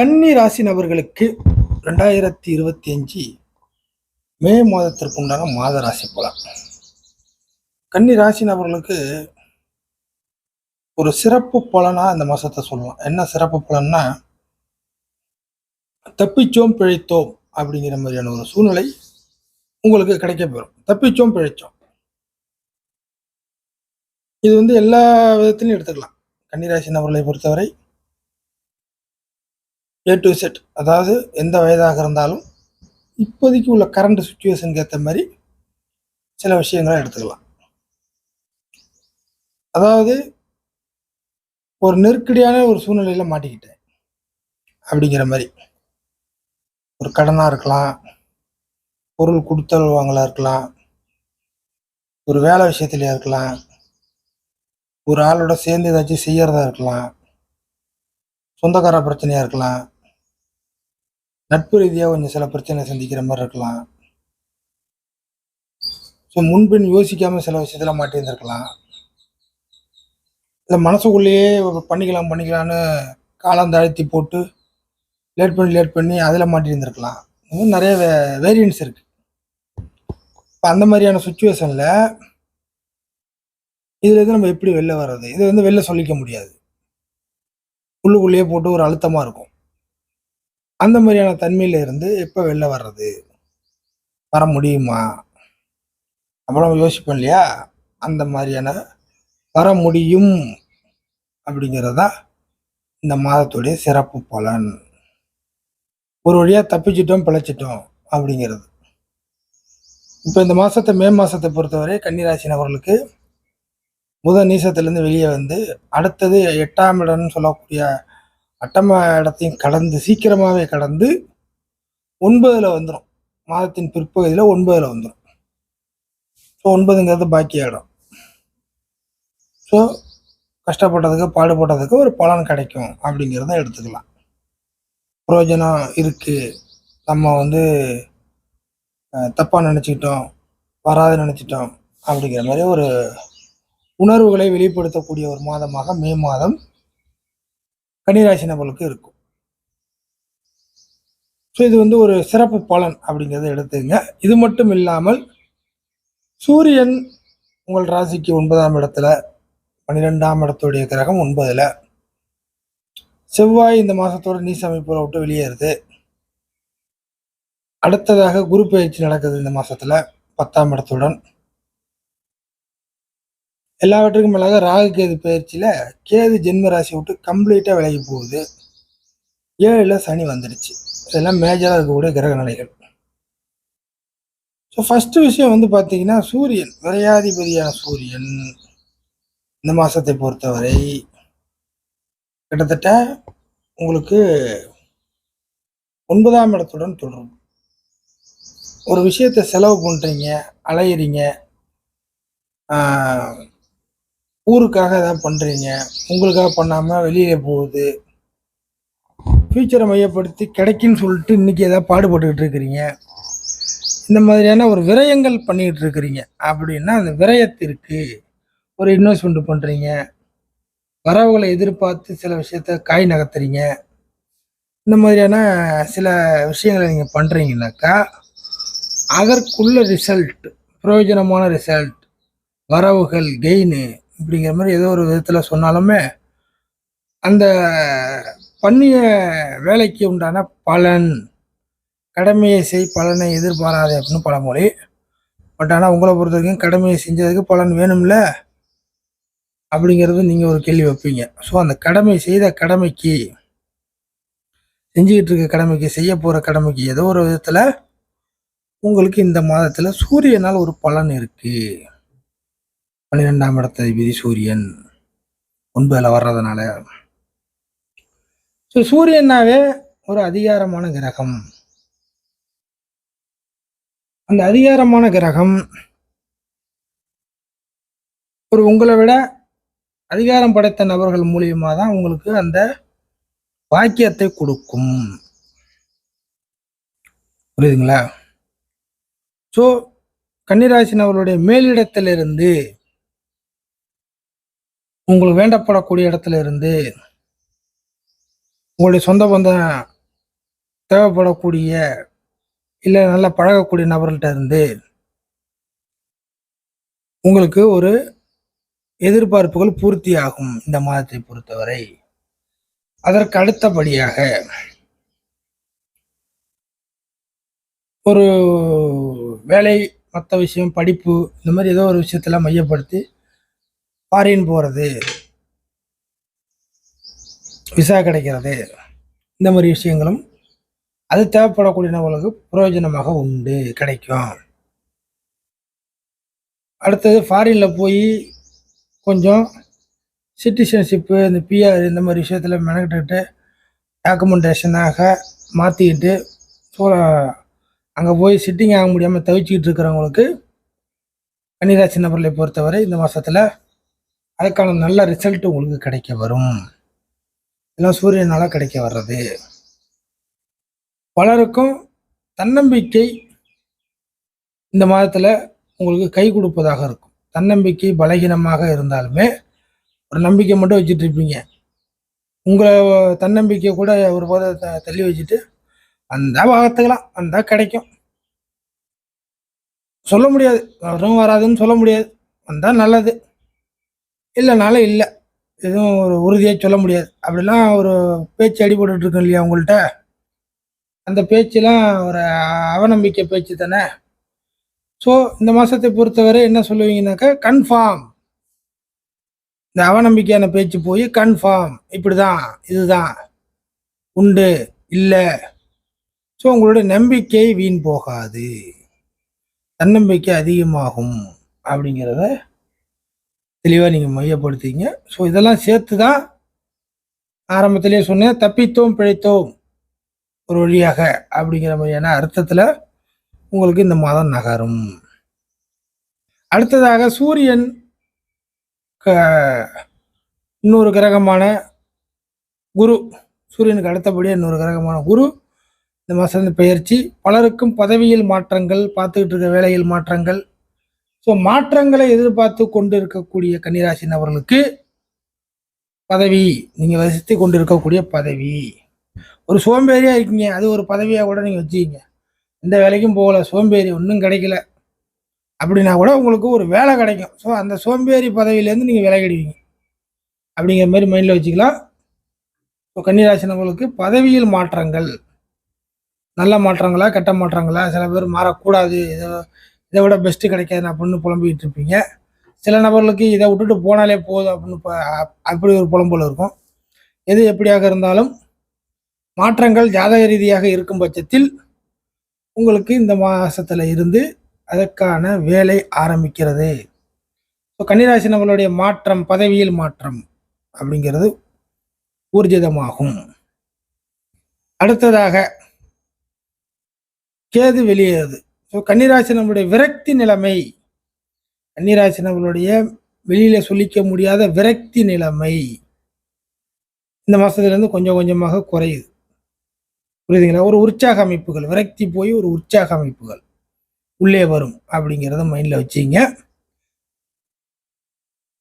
கன்னி ராசி நபர்களுக்கு ரெண்டாயிரத்தி இருபத்தி அஞ்சு மே மாதத்திற்கு உண்டான மாத ராசி பலன். கன்னி ராசி நபர்களுக்கு ஒரு சிறப்பு பலனா இந்த மாதத்தை சொல்லலாம். என்ன சிறப்பு பலன்னா தப்பிச்சோம் பிழைத்தோம் அப்படிங்கிற மாதிரியான ஒரு சூழ்நிலை உங்களுக்கு கிடைக்க பெறும் தப்பிச்சோம் பிழைச்சோம். இது வந்து எல்லா விதத்திலையும் எடுத்துக்கலாம். கன்னிராசி நபர்களை பொறுத்தவரை ஏ டு செட் அதாவது எந்த வயதாக இருந்தாலும் இப்போதைக்கு உள்ள கரண்ட் சுச்சுவேஷனுக்கு ஏற்ற மாதிரி சில விஷயங்களை எடுத்துக்கலாம். அதாவது ஒரு நெருக்கடியான ஒரு சூழ்நிலையில் மாட்டிக்கிட்டேன் அப்படிங்கிற மாதிரி. ஒரு கடனாக இருக்கலாம் பொருள் கொடுத்தல் வாங்கலாக இருக்கலாம் ஒரு வேலை விஷயத்துலையாக இருக்கலாம் ஒரு ஆளோட சேர்ந்து ஏதாச்சும் செய்கிறதா இருக்கலாம் சொந்தக்கார பிரச்சனையாக இருக்கலாம். நட்பு ரீதியாக கொஞ்சம் சில பிரச்சனை சந்திக்கிற மாதிரி இருக்கலாம். ஸோ முன்பின் யோசிக்காமல் சில விஷயத்தில் மாட்டியிருந்திருக்கலாம். இல்லை மனசுக்குள்ளேயே பண்ணிக்கலாம் பண்ணிக்கலான்னு காலம் தாழ்த்தி போட்டு லேட் பண்ணி லேட் பண்ணி அதில் மாட்டியிருந்திருக்கலாம். இன்னும் நிறைய வே வேரியன்ஸ் இருக்குது இப்போ அந்த மாதிரியான சுச்சுவேஷனில் இதில் இருந்து நம்ம எப்படி வெளில வர்றது? இது வந்து வெளில சொல்லிக்க முடியாது. உள்ளுக்குள்ளேயே போட்டு ஒரு அழுத்தமாக இருக்கும். அந்த மாதிரியான தன்மையில் இருந்து எப்போ வெளில வர்றது? வர முடியுமா? அப்புறம் யோசிப்போம் இல்லையா? அந்த மாதிரியான வர முடியும் அப்படிங்கிறதா இந்த மாதத்துடைய சிறப்பு பலன். ஒரு வழியாக தப்பிச்சிட்டோம் பிழைச்சிட்டோம் அப்படிங்கிறது. இப்போ இந்த மாதத்தை மே மாதத்தை பொறுத்தவரை கன்னிராசி நபர்களுக்கு புதன் நீசத்திலேருந்து வெளியே வந்து அடுத்தது எட்டாம் இடம்னு சொல்லக்கூடிய அட்டம இடத்தையும் கடந்து சீக்கிரமாகவே கடந்து ஒன்பதில் வந்துடும் மாதத்தின் பிற்பகுதியில் ஒன்பதில் வந்துடும் ஸோ ஒன்பதுங்கிறது பாக்கி இடம் ஸோ கஷ்டப்பட்டதுக்கு பாடுபட்டதுக்கு ஒரு பலன் கிடைக்கும் அப்படிங்கிறத எடுத்துக்கலாம். பிரயோஜனம் இருக்குது நம்ம வந்து தப்பாக நினச்சிக்கிட்டோம் வராது நினச்சிட்டோம் அப்படிங்கிற மாதிரி ஒரு உணர்வுகளை வெளிப்படுத்தக்கூடிய ஒரு மாதமாக மே மாதம் கன்னிராசி நபர்களுக்கு இருக்கும். ஸோ இது வந்து ஒரு சிறப்பு பலன் அப்படிங்கிறத எடுத்துங்க. இது மட்டும் இல்லாமல் சூரியன் உங்கள் ராசிக்கு ஒன்பதாம் இடத்துல பன்னிரெண்டாம் இடத்துடைய கிரகம் ஒன்பதுல. செவ்வாய் இந்த மாதத்தோட நீச அமைப்புல விட்டு வெளியேறுது. அடுத்ததாக குரு பயிற்சி நடக்குது இந்த மாதத்தில் பத்தாம் இடத்துடன். எல்லாவற்றுக்கும் மேலாக ராகு கேது பயிற்சியில் கேது ஜென்ம ராசி விட்டு கம்ப்ளீட்டாக விலகி போகுது. ஏழில் சனி வந்துடுச்சு. இதெல்லாம் மேஜராக இருக்கக்கூடிய கிரக நிலைகள். ஸோ ஃபஸ்ட்டு விஷயம் வந்து பார்த்தீங்கன்னா சூரியன் விரையாதிபதியான சூரியன். இந்த மாதத்தை பொறுத்தவரை கிட்டத்தட்ட உங்களுக்கு ஒன்பதாம் இடத்துடன் தொடரும். ஒரு விஷயத்தை செலவு பண்ணுறீங்க அலையிறீங்க ஊருக்காக எதாவது பண்ணுறீங்க உங்களுக்காக பண்ணாமல் வெளியில் போகுது. ஃபியூச்சரை மையப்படுத்தி கிடைக்குன்னு சொல்லிட்டு இன்னைக்கு எதாவது பாடுபட்டுக்கிட்டு இருக்கிறீங்க. இந்த மாதிரியான ஒரு விரயங்கள் பண்ணிக்கிட்டு இருக்கிறீங்க. அப்படின்னா அந்த விரயத்திற்கு ஒரு இன்வெஸ்ட்மெண்ட் பண்ணுறீங்க வரவுகளை எதிர்பார்த்து சில விஷயத்த காய் நகர்த்துறீங்க. இந்த மாதிரியான சில விஷயங்களை நீங்கள் பண்ணுறீங்கனாக்கா அதற்குள்ள ரிசல்ட் பிரயோஜனமான ரிசல்ட் வரவுகள் கெயின் இப்படிங்கிற மாதிரி ஏதோ ஒரு விதத்தில் சொன்னாலுமே அந்த பண்ணிய வேலைக்கு உண்டான பலன் கடமையை செய் பலனை எதிர்பாராதே அப்படின்னு பழமொழி. பட் ஆனால் உங்களை பொறுத்த வரைக்கும் கடமையை செஞ்சதுக்கு பலன் வேணும்ல? அப்படிங்கிறது நீங்கள் ஒரு கேள்வி வைப்பீங்க. ஸோ அந்த கடமை செய்த கடமைக்கு செஞ்சுக்கிட்டு இருக்க கடமைக்கு செய்ய போகிற கடமைக்கு ஏதோ ஒரு விதத்தில் உங்களுக்கு இந்த மாதத்தில் சூரியனால் ஒரு பலன் இருக்குது பன்னிரெண்டாம் இடத்த விதி சூரியன் ஒன்பதில் வர்றதுனால. ஸோ சூரியனாவே ஒரு அதிகாரமான கிரகம். அந்த அதிகாரமான கிரகம் ஒரு உங்களை விட அதிகாரம் படைத்த நபர்கள் மூலியமாக தான் உங்களுக்கு அந்த வாக்கியத்தை கொடுக்கும். புரியுதுங்களா? ஸோ கன்னிராசினவர்களுடைய மேலிடத்திலிருந்து உங்களுக்கு வேண்டப்படக்கூடிய இடத்துல இருந்து உங்களுடைய சொந்த பந்தம் தேவைப்படக்கூடிய இல்லை நல்லா பழகக்கூடிய நபர்கள்ட்ட இருந்து உங்களுக்கு ஒரு எதிர்பார்ப்புகள் பூர்த்தியாகும் இந்த மாதத்தை பொறுத்தவரை. அதற்கு அடுத்தபடியாக ஒரு வேலை மற்ற விஷயம் படிப்பு இந்த மாதிரி ஏதோ ஒரு விஷயத்தெல்லாம் மையப்படுத்தி ஃபாரின் போகிறது விசா கிடைக்கிறது. இந்த மாதிரி விஷயங்களும் அது தேவைப்படக்கூடிய நபர்களுக்கு பிரயோஜனமாக உண்டு கிடைக்கும். அடுத்தது ஃபாரினில் போய் கொஞ்சம் சிட்டிசன்ஷிப்பு இந்த பிஆர் இந்த மாதிரி விஷயத்தில் மெனக்கிட்டு டாக்குமெண்டேஷனாக மாற்றிக்கிட்டு ஸோ அங்கே போய் சிட்டிங் ஆக முடியாமல் தவிச்சிக்கிட்டு இருக்கிறவங்களுக்கு கன்னிராசி நபர்களை பொறுத்தவரை இந்த மாதத்தில் அதுக்கான நல்ல ரிசல்ட் உங்களுக்கு கிடைக்க வரும். எல்லாம் சூரியனால் கிடைக்க வர்றது. பலருக்கும் தன்னம்பிக்கை இந்த மாதத்தில் உங்களுக்கு கை கொடுப்பதாக இருக்கும். தன்னம்பிக்கை பலகீனமாக இருந்தாலுமே ஒரு நம்பிக்கை மட்டும் வச்சுட்டு இருப்பீங்க. உங்களை தன்னம்பிக்கை கூட ஒரு போத த- தள்ளி வச்சுட்டு அந்த பார்த்துக்கலாம் அந்த கிடைக்கும். சொல்ல முடியாது. வரும் வராதுன்னு சொல்ல முடியாது. வந்தால் நல்லது. இல்லைனாலும் இல்லை. எதுவும் ஒரு உறுதியாக சொல்ல முடியாது. அப்படிலாம் ஒரு பேச்சு அடிபட்டுட்டு இல்லையா உங்கள்கிட்ட அந்த பேச்செலாம் ஒரு அவநம்பிக்கை பேச்சு தானே? ஸோ இந்த மாதத்தை பொறுத்தவரை என்ன சொல்லுவீங்கன்னாக்கா கன்ஃபார்ம் இந்த அவநம்பிக்கையான பேச்சு போய் கன்ஃபார்ம் இப்படி தான் இதுதான். உண்டு இல்லை. ஸோ உங்களுடைய நம்பிக்கை வீண் போகாது. தன்னம்பிக்கை அதிகமாகும். அப்படிங்கிறத தெளிவாக நீங்கள் மையப்படுத்திங்க ஸோ இதெல்லாம் சேர்த்து தான் ஆரம்பத்திலே சொன்னேன் தப்பித்தோம் பிழைத்தோம் ஒரு வழியாக அப்படிங்கிற மாதிரியான அர்த்தத்தில் உங்களுக்கு இந்த மாதம் நகரும். அடுத்ததாக சூரியன் க- இன்னொரு கிரகமான குரு சூரியனுக்கு அடுத்தபடியாக இன்னொரு கிரகமான குரு இந்த மாதம் பெயர்ச்சி பலருக்கும் பதவியில் மாற்றங்கள் பார்த்துக்கிட்டு இருக்க வேலையில் மாற்றங்கள் ஸோ மாற்றங்களை எதிர்பார்த்து கொண்டு இருக்கக்கூடிய கன்னிராசி நபர்களுக்கு பதவி நீங்கள் வசித்து கொண்டு இருக்கக்கூடிய பதவி. ஒரு சோம்பேறியாக இருக்கீங்க அது ஒரு பதவியாக கூட நீங்கள் வச்சுக்கிங்க. எந்த வேலைக்கும் போகல சோம்பேறி ஒன்றும் கிடைக்கல. அப்படின்னா கூட உங்களுக்கு ஒரு வேலை கிடைக்கும். ஸோ அந்த சோம்பேறி பதவியிலேருந்து நீங்கள் விலகிடுவீங்க அப்படிங்கிற மாதிரி மைண்டில் வச்சுக்கலாம். ஸோ கன்னிராசி நபர்களுக்கு பதவியில் மாற்றங்கள். நல்ல மாற்றங்களா கெட்ட மாற்றங்களா? சில பேர் மாறக்கூடாது. ஏதோ இதை விட பெஸ்ட்டு கிடைக்காது அப்படின்னு புலம்பிக்கிட்டு இருப்பீங்க. சில நபர்களுக்கு இதை விட்டுட்டு போனாலே போதும் அப்படின்னு அப்படி ஒரு புலம்பல் இருக்கும். எது எப்படியாக இருந்தாலும் மாற்றங்கள் ஜாதக ரீதியாக இருக்கும் பட்சத்தில் உங்களுக்கு இந்த மாதத்தில் இருந்து அதற்கான வேலை ஆரம்பிக்கிறது. ஸோ கன்னிராசி நம்மளுடைய மாற்றம் பதவியில் மாற்றம் அப்படிங்கிறது ஊர்ஜிதமாகும். அடுத்ததாக கேது வெளியேறுது. ஸோ கன்னிராசி நம்மளுடைய விரக்தி நிலைமை. கன்னிராசி நம்மளுடைய வெளியில சொல்லிக்க முடியாத விரக்தி நிலைமை. இந்த மாதத்துலேருந்து கொஞ்சம் கொஞ்சமாக குறையுது. புரியுதுங்களா? ஒரு உற்சாக அமைப்புகள். விரக்தி போய் ஒரு உற்சாக அமைப்புகள் உள்ளே வரும் அப்படிங்கிறத மைண்டில் வச்சுங்க.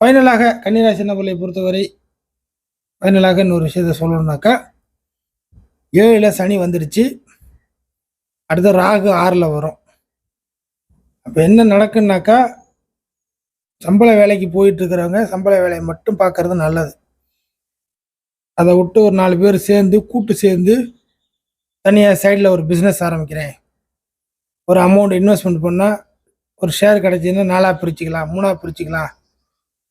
ஃபைனலாக கன்னிராசி நபர்களை பொறுத்தவரை ஃபைனலாக இன்னொரு விஷயத்த சொல்லணும்னாக்கா ஏழில் சனி வந்துடுச்சு அடுத்து ராகு ஆறில் வரும். அப்போ என்ன நடக்குன்னாக்கா சம்பள வேலைக்கு போயிட்டு இருக்கிறவங்க சம்பள வேலையை மட்டும் பார்க்கறது நல்லது. அதை விட்டு ஒரு நாலு பேர் சேர்ந்து கூட்டு சேர்ந்து தனியாக சைடில் ஒரு பிஸ்னஸ் ஆரம்பிக்கிறேன். ஒரு அமௌண்ட் இன்வெஸ்ட்மெண்ட் பண்ணால் ஒரு ஷேர் கிடைச்சிதுன்னா நாலாக பிரிச்சுக்கலாம் மூணாக பிரிச்சுக்கலாம்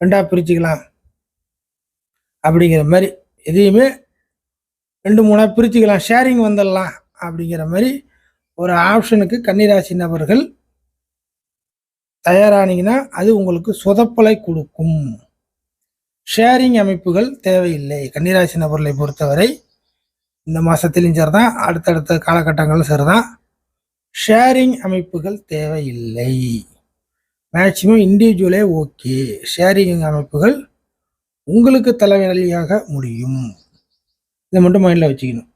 ரெண்டாக பிரிச்சுக்கலாம். அப்படிங்கிற மாதிரி எதையுமே ரெண்டு மூணாக பிரிச்சுக்கலாம் ஷேரிங் வந்துடலாம் அப்படிங்கிற மாதிரி ஒரு ஆப்ஷனுக்கு கன்னிராசி நபர்கள் தயாரானீங்கன்னா அது உங்களுக்கு சொதப்பலை கொடுக்கும். ஷேரிங் அமைப்புகள் தேவையில்லை. கன்னிராசி நபர்களை பொறுத்தவரை இந்த மாதத்திலையும் சரிதான் அடுத்தடுத்த காலகட்டங்களும் சரிதான். ஷேரிங் அமைப்புகள் தேவையில்லை. Maximum இண்டிவிஜுவலே okay. ஷேரிங் அமைப்புகள் உங்களுக்கு தலைவலியாக முடியும். இதை மட்டும் மைண்டில் வச்சுக்கணும்.